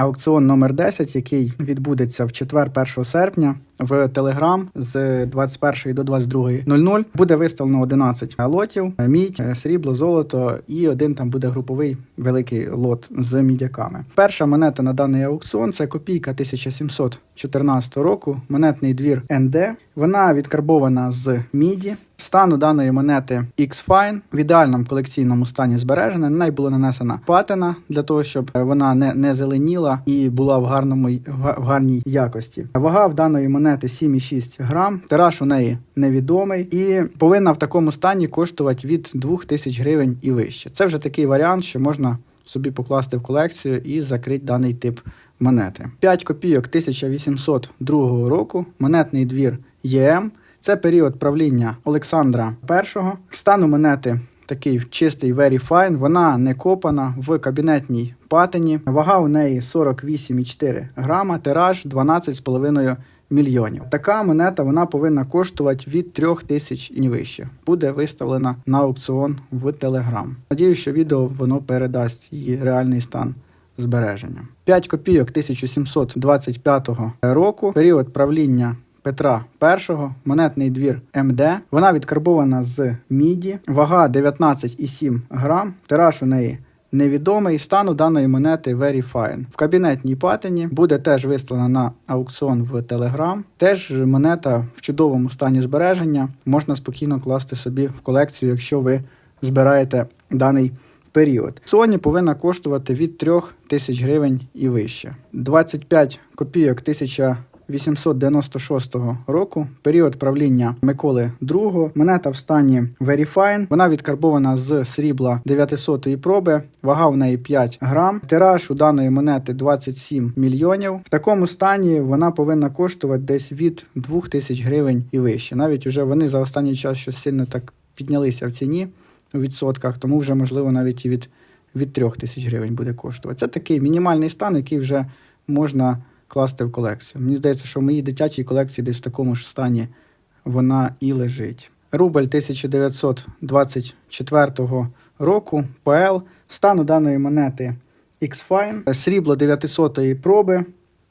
аукціон номер 10, який відбудеться в четвер 1 серпня в Телеграм з 21 до 22.00. Буде виставлено 11 лотів: мідь, срібло, золото, і один там буде груповий великий лот з мідяками. Перша монета на даний аукціон це копійка 1714 року. Монетний двір НД. Вона відкарбована з міді. Стану даної монети X-Fine в ідеальному колекційному стані збережена. На неї була нанесена патина для того, щоб вона не, не зеленіла і була в гарному в гарній якості. Вага в даної монети 7,6 грам. Тираж у неї невідомий і повинна в такому стані коштувати від 2000 гривень і вище. Це вже такий варіант, що можна собі покласти в колекцію і закрити даний тип монети. 5 копійок 1802 року. Монетний двір ЄМ. Це період правління Олександра І. Стану монети такий чистий very fine. Вона не копана в кабінетній патині. Вага у неї 48,4 грама, тираж 12,5 мільйонів. Така монета вона повинна коштувати від 3 тисяч і вище. Буде виставлена на аукціон в Телеграм. Надію, що відео воно передасть її реальний стан збереження. 5 копійок 1725 року. Період правління Петра І, монетний двір МД. Вона відкарбована з міді, вага 19,7 грам. Тираж у неї невідомий. Стан у даної монети very fine. В кабінетній патині буде теж виставлена на аукціон в Telegram. Теж монета в чудовому стані збереження. Можна спокійно класти собі в колекцію, якщо ви збираєте даний період. Sony повинна коштувати від 3 тисяч гривень і вище. 25 копійок 1000 896 року, період правління Миколи II, монета в стані Very Fine. Вона відкарбована з срібла 900-ї проби, вага в неї 5 грам. Тираж у даної монети 27 мільйонів. В такому стані вона повинна коштувати десь від 2000 гривень і вище. Навіть уже вони за останній час щось сильно так піднялися в ціні у відсотках, тому вже можливо навіть і від, від 3000 гривень буде коштувати. Це такий мінімальний стан, який вже можна класти в колекцію. Мені здається, що в моїй дитячій колекції десь в такому ж стані вона і лежить. Рубль 1924 року ПЛ. Стану даної монети X-Fine. Срібло 900-ї проби.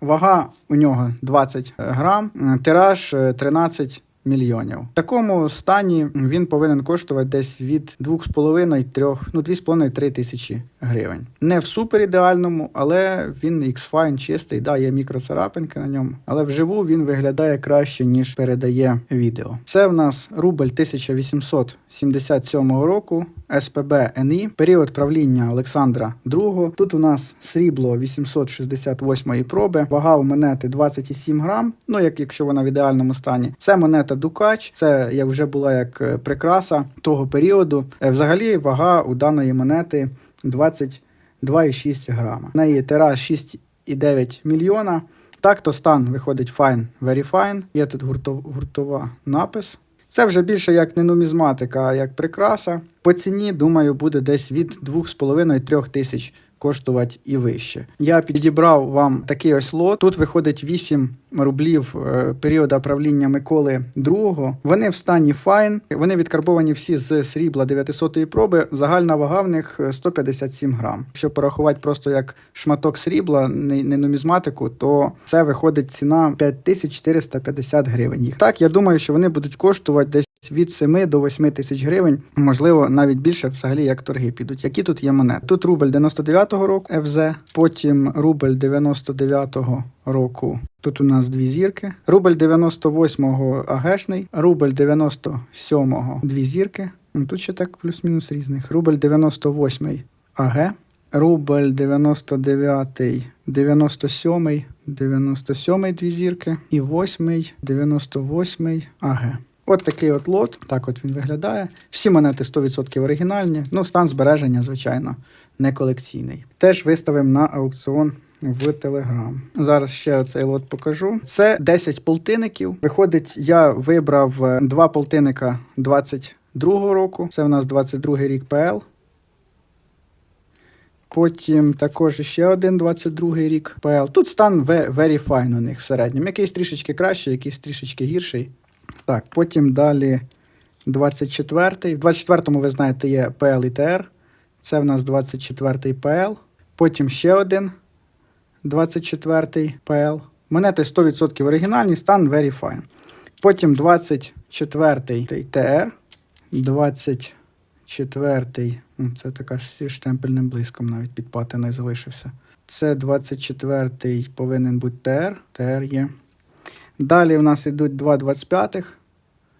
Вага у нього 20 грам, тираж 13 мільйонів. В такому стані він повинен коштувати десь від 2,5-3, ну 2,5-3 тисячі гривень. Не в супер ідеальному, але він X-Fine чистий, да, є мікроцарапинки на ньому, але вживу він виглядає краще, ніж передає відео. Це в нас рубль 1877 року, СПБ НІ, період правління Олександра II. Тут у нас срібло 868 проби, вага у монети 27 грам, ну як якщо вона в ідеальному стані. Це монета Дукач, це як вже була як е, прикраса того періоду. Е, Взагалі вага у даної монети 22,6 грама. В неї тираж 6,9 мільйона. Так то стан виходить fine, very fine. Є тут гуртов, гуртова напис. Це вже більше як не нумізматика, а як прикраса. По ціні, думаю, буде десь від 2,5-3 тисяч коштувати і вище. Я підібрав вам такий ось лот. Тут виходить 8 рублів е, періоду правління Миколи II. Вони в стані файн. Вони відкарбовані всі з срібла 900 проби. Загальна вага в них 157 грам. Якщо порахувати просто як шматок срібла, не, не нумізматику, то це виходить ціна 5450 гривень. Так, я думаю, що вони будуть коштувати десь. Від 7 до 8 тисяч гривень, можливо, навіть більше взагалі як торги підуть. Які тут є монети? Тут рубль 99-го року ФЗ, потім рубль 99-го року. Тут у нас дві зірки. Рубль 98-го АГшний, рубль 97-го дві зірки. Ну, Тут ще так плюс-мінус різних. Рубль 98-й АГ, рубль 99-й, 97-й, 97-й дві зірки і 8-й, 98-й АГ. От такий от лот, так от він виглядає. Всі монети 100% оригінальні. Ну, стан збереження, звичайно, не колекційний. Теж виставимо на аукціон в Телеграм. Зараз ще оцей лот покажу. Це 10 полтинників. Виходить, я вибрав е, два полтинника 22 року. Це у нас 22 рік ПЛ. Потім також ще один 22 рік ПЛ. Тут стан very fine у них в середньому. Якийсь трішечки кращий, якийсь трішечки гірший. Так, потім далі 24-й. В 24-му, ви знаєте, є PL і TR. Це в нас 24-й PL. Потім ще один 24-й PL. Монети 100% оригінальні, стан very fine. Потім 24-й TR. 24 ну, це така ж зі штемпельним блиском навіть під патиною залишився. Це 24-й повинен бути TR. TR є. Далі в нас йдуть два 25-х.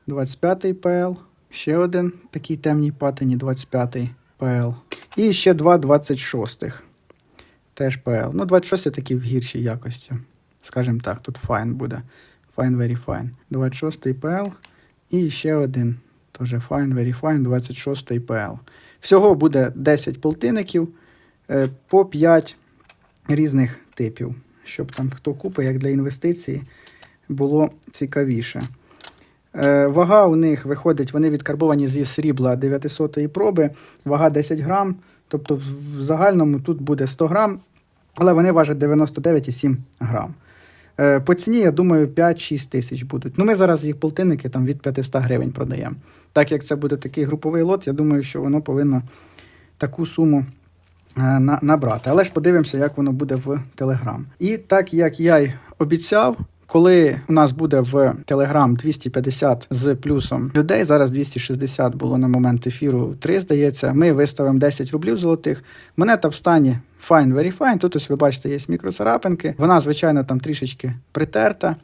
25 PL. Ще один такий темній патині 25 PL. І ще два 26-х. Теж PL. Ну, 26 такі в гіршій якості. Скажімо так, тут fine буде. Fine, very fine. 26 PL. І ще один. Теж fine, very fine, 26 PL. Всього буде 10 полтинників е, по 5 різних типів. Щоб там хто купить, як для інвестиції, було цікавіше. Е, Вага у них виходить, вони відкарбовані зі срібла 900 проби, вага 10 грам. Тобто в загальному тут буде 100 грам, але вони важать 99,7 грам. Е, По ціні, я думаю, 5-6 тисяч будуть. Ну, ми зараз їх полтинники там від 500 гривень продаємо. Так як це буде такий груповий лот, я думаю, що воно повинно таку суму е, набрати. Але ж подивимося, як воно буде в Telegram. І так як я й обіцяв, коли у нас буде в Telegram 250 з плюсом людей, зараз 260 було на момент ефіру 3, здається, ми виставимо 10 рублів золотих. Монета в стані fine, very fine. Тут ось ви бачите, є мікроцарапинки. Вона, звичайно, там трішечки притерта.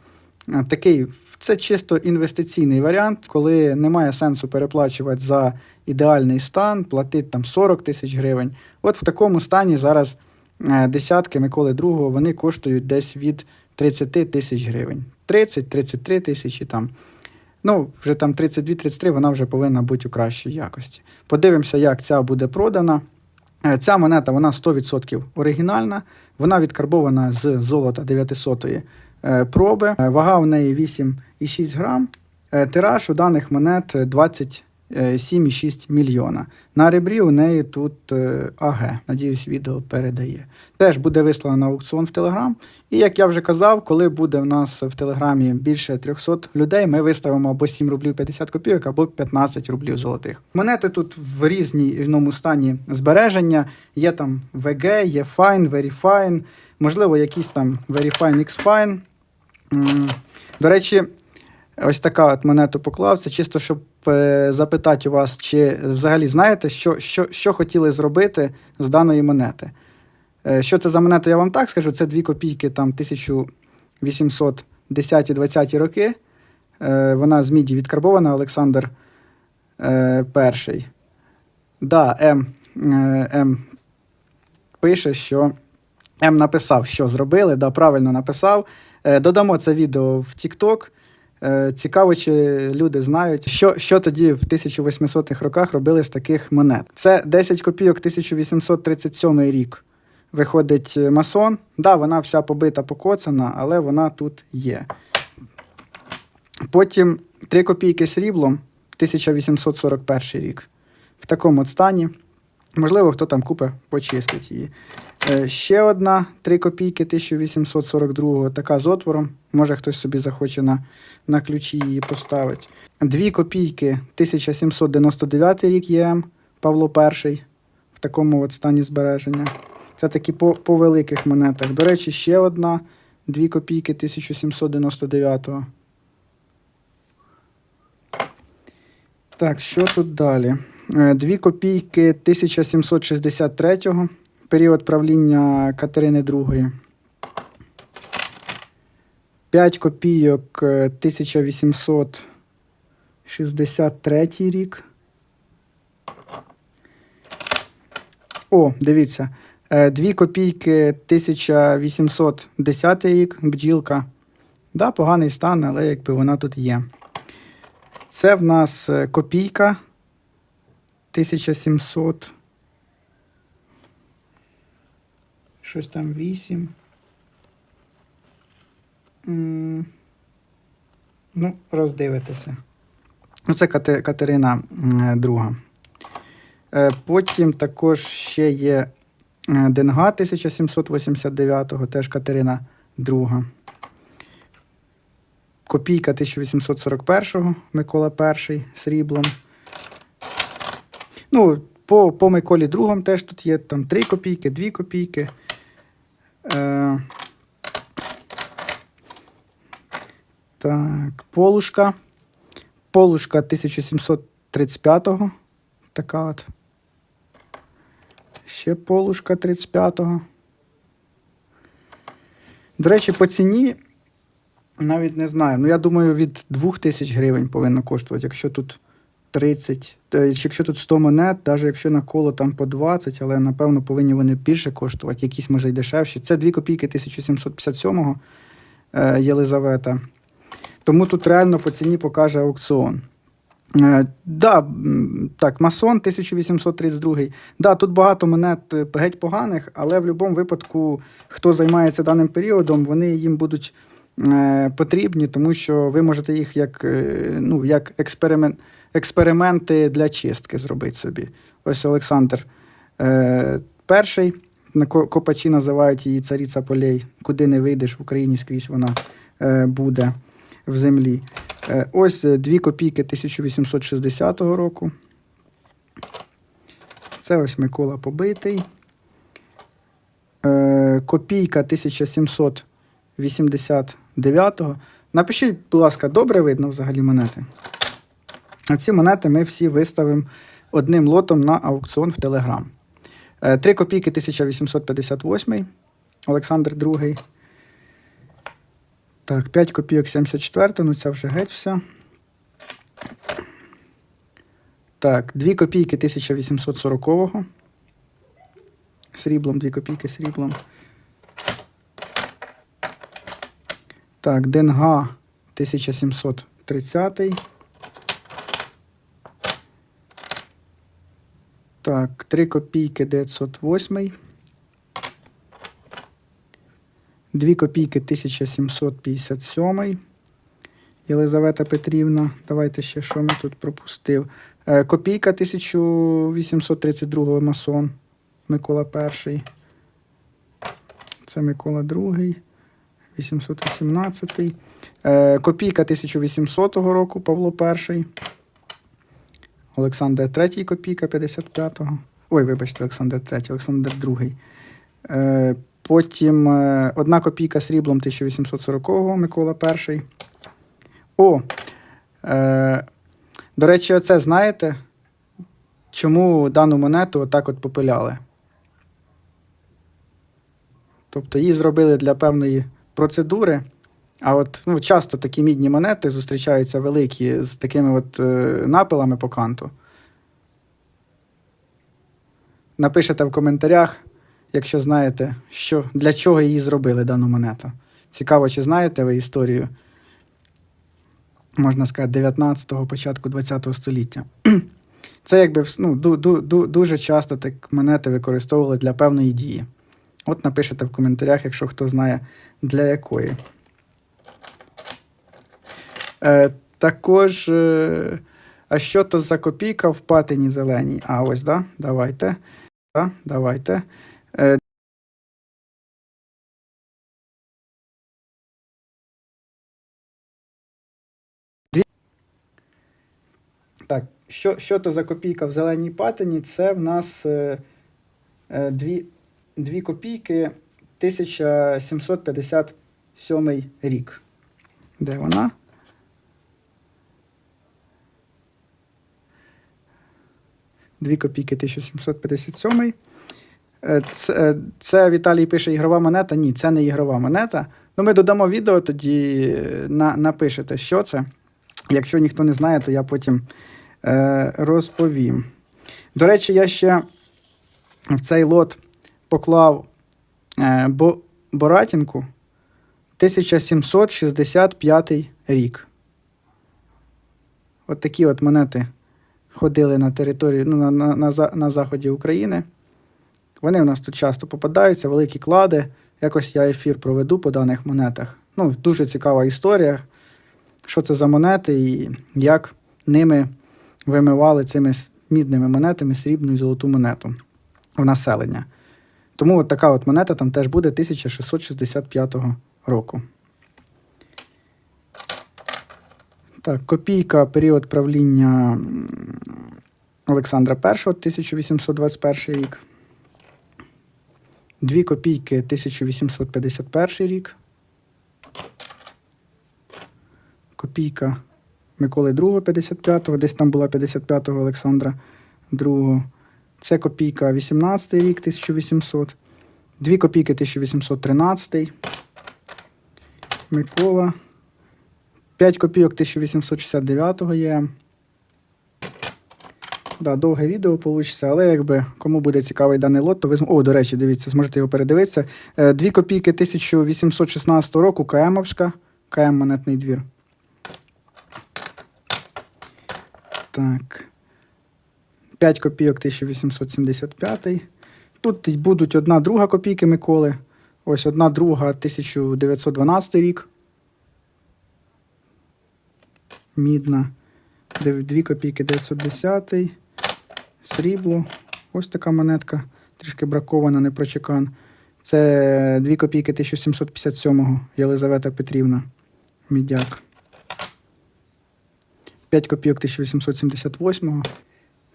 Е, Такий це чисто інвестиційний варіант, коли немає сенсу переплачувати за ідеальний стан, платити там 40 тисяч гривень. От в такому стані зараз е, десятки Миколи II, вони коштують десь від 30 тисяч гривень. 30-33 тисячі там. Ну, вже там 32-33 вона вже повинна бути у кращій якості. Подивимося, як ця буде продана. Е, ця монета вона 100% оригінальна. Вона відкарбована з золота 900-ї е, проби. Е, вага в неї 8,6 грам. Тираж у даних монет 20 Е, 7,6 мільйона. На ребрі у неї тут е, АГ. Надіюсь, відео передає. Теж буде вислано на аукціон в Телеграм. І як я вже казав, коли буде в нас в Телеграмі більше 300 людей, ми виставимо або 7 рублів 50 копійок, або 15 рублів золотих. Монети тут в різному стані збереження. Є там VG, є Fine, Very Fine. можливо, якісь там Verifine X-Fine. До речі, ось така от монету поклав. Це чисто, щоб запитати у вас, чи взагалі знаєте, що, що, що хотіли зробити з даної монети. Е, Що це за монета, я вам так скажу. Це 2 копійки там 1810-20 роки. Е, Вона з міді відкарбована, Олександр е, перший. Да, М, е, М пише, що М написав, що зробили, да, правильно написав. Е, Додамо це відео в TikTok. Е, Цікаво, чи люди знають, що, що тоді в 1800-х роках робили з таких монет. Це 10 копійок 1837 рік. Виходить е, масон. Да, вона вся побита, покоцана, але вона тут є. Потім 3 копійки сріблом 1841 рік. В такому от стані. Можливо, хто там купить, почистить її. Е, ще одна 3 копійки 1842, така з отвором. Може хтось собі захоче на, на ключі її поставити. 2 копійки 1799 рік ЄМ Павло І в такому от стані збереження. Це такі по, по великих монетах. До речі, ще одна 2 копійки 1799. Так, що тут далі? Е, Дві копійки 1763 період правління Катерини II. 5 копійок е, 1863 рік. О, дивіться. 2 копійки 1810 рік, бджілка. Да, поганий стан, але якби вона тут є. Це в нас е, копійка 1700. Щось там 8. Ну, роздивитися. Ну, це Катерина друга. Е, Потім також ще є е, Денга 1789-го, теж Катерина друга. Копійка 1841-го Микола І сріблом. Ну, по, по Миколі другому теж тут є там 3 копійки, 2 копійки. Е, так, Полушка. Полушка 1735-го. Така от. Ще полушка 35-го. До речі, по ціні навіть не знаю. Ну, я думаю, від 2000 гривень повинно коштувати. Якщо тут 30, е, якщо тут 100 монет, навіть якщо на коло там по 20, але напевно повинні вони більше коштувати, якісь може й дешевші. Це 2 копійки 1757-го е, Єлизавета. Тому тут реально по ціні покаже аукціон. Е, да, так, масон 1832. Да, тут багато монет е, геть поганих, але в будь-якому випадку, хто займається даним періодом, вони їм будуть е, потрібні, тому що ви можете їх як, е, ну, як експеримент, експерименти для чистки зробити собі. Ось Олександр е, перший. Копачі називають її цариця полей. Куди не вийдеш в Україні скрізь вона е, буде в землі. Е, Ось е, дві копійки 1860 року. Це ось Микола Побитий. Е, Копійка 1789. Напишіть, будь ласка, добре видно взагалі монети. Ці монети ми всі виставимо одним лотом на аукціон в Телеграм. Е, Три копійки 1858. Олександр II. Так, 5 копійок 74, ну це вже геть все. Так, 2 копійки 1840-го. Сріблом, 2 копійки сріблом. Так, Денга 1730. Так, 3 копійки 908. 2 копійки 1757. Єлизавета Петрівна. Давайте ще що ми тут пропустив. Е, Копійка 1832 масон. Микола І. Це Микола II. 818. Е, Копійка 1800 року Павло І. Олександр III копійка 55-го. Ой, вибачте, Олександр III, Олександр II. Е, Потім е, одна копійка сріблом 1840-го Микола І. О! Е, до речі, оце знаєте, чому дану монету отак от попиляли? Тобто її зробили для певної процедури. А от ну, часто такі мідні монети зустрічаються великі з такими от е, напилами по канту. Напишете в коментарях, якщо знаєте, що, для чого її зробили дану монету. Цікаво, чи знаєте ви історію, можна сказати, 19-го, початку 20-го століття. Це якби ну, ду, ду, ду, дуже часто так монети використовували для певної дії. От напишете в коментарях, якщо хто знає для якої. Е, також, е, а що то за копійка в патині зеленій? А, ось, да? Давайте. Да? Давайте. Е, Так, що, що то за копійка в зеленій патині? Це в нас е, дві, дві копійки 1757 рік. Де вона? Дві копійки 1757. Е, Це, це Віталій пише ігрова монета. Ні, це не ігрова монета. Ну, ми додамо відео, тоді е, на, напишете, що це. Якщо ніхто не знає, то я потім е, розповім. До речі, я ще в цей лот поклав е, Бо, Боратінку 1765 рік. От такі от монети ходили на території, ну, на, на, на, на заході України. Вони у нас тут часто попадаються, великі клади. Якось я ефір проведу по даних монетах. Ну, дуже цікава історія, що це за монети і як ними вимивали цими мідними монетами срібну і золоту монету в населення. Тому от така от монета там теж буде 1665 року. Так, копійка, період правління Олександра І, 1821 рік. 2 копійки 1851 рік. Копійка Миколи II 55-го, десь там була 55-го Олександра II. Це копійка 18 рік 1800. 2 копійки 1813. Микола. 5 копійок 1869 є. Да, довге відео вийде, але якби кому буде цікавий даний лот, то ви О, до речі, дивіться, зможете його передивитися. 2 копійки 1816 року КМовська. КМ монетний двір. Так. 5 копійок 1875. Тут будуть одна друга копійки Миколи. Ось одна друга 1912 рік. Мідна. 2 копійки 910. Срібло. Ось така монетка. Трішки бракована, не прочекан. Це 2 копійки 1757-го Єлизавета Петрівна. Мідяк. 5 копійок 1878.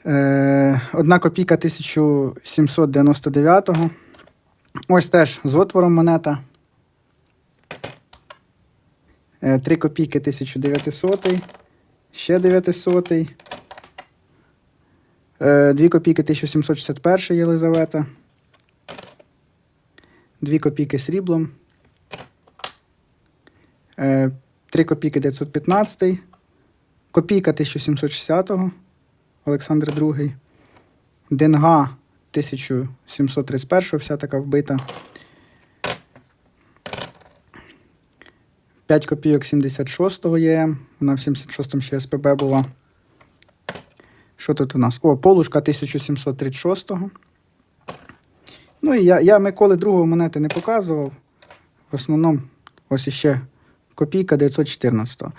Е, одна копійка 1799-го. Ось теж з отвором монета. 3 копійки 1900. Ще 900. 2 копійки 1761 Єлизавета. 2 копійки сріблом. 3 копійки 915. Копійка 1760 Олександр II. Денга 1731 вся така вбита. 5 копійок 76-го є. Вона в 76-му ще СПБ була. Що тут у нас? О, полушка 1736-го. Ну і я, я Миколи другого монети не показував. В основному ось іще копійка 914-го.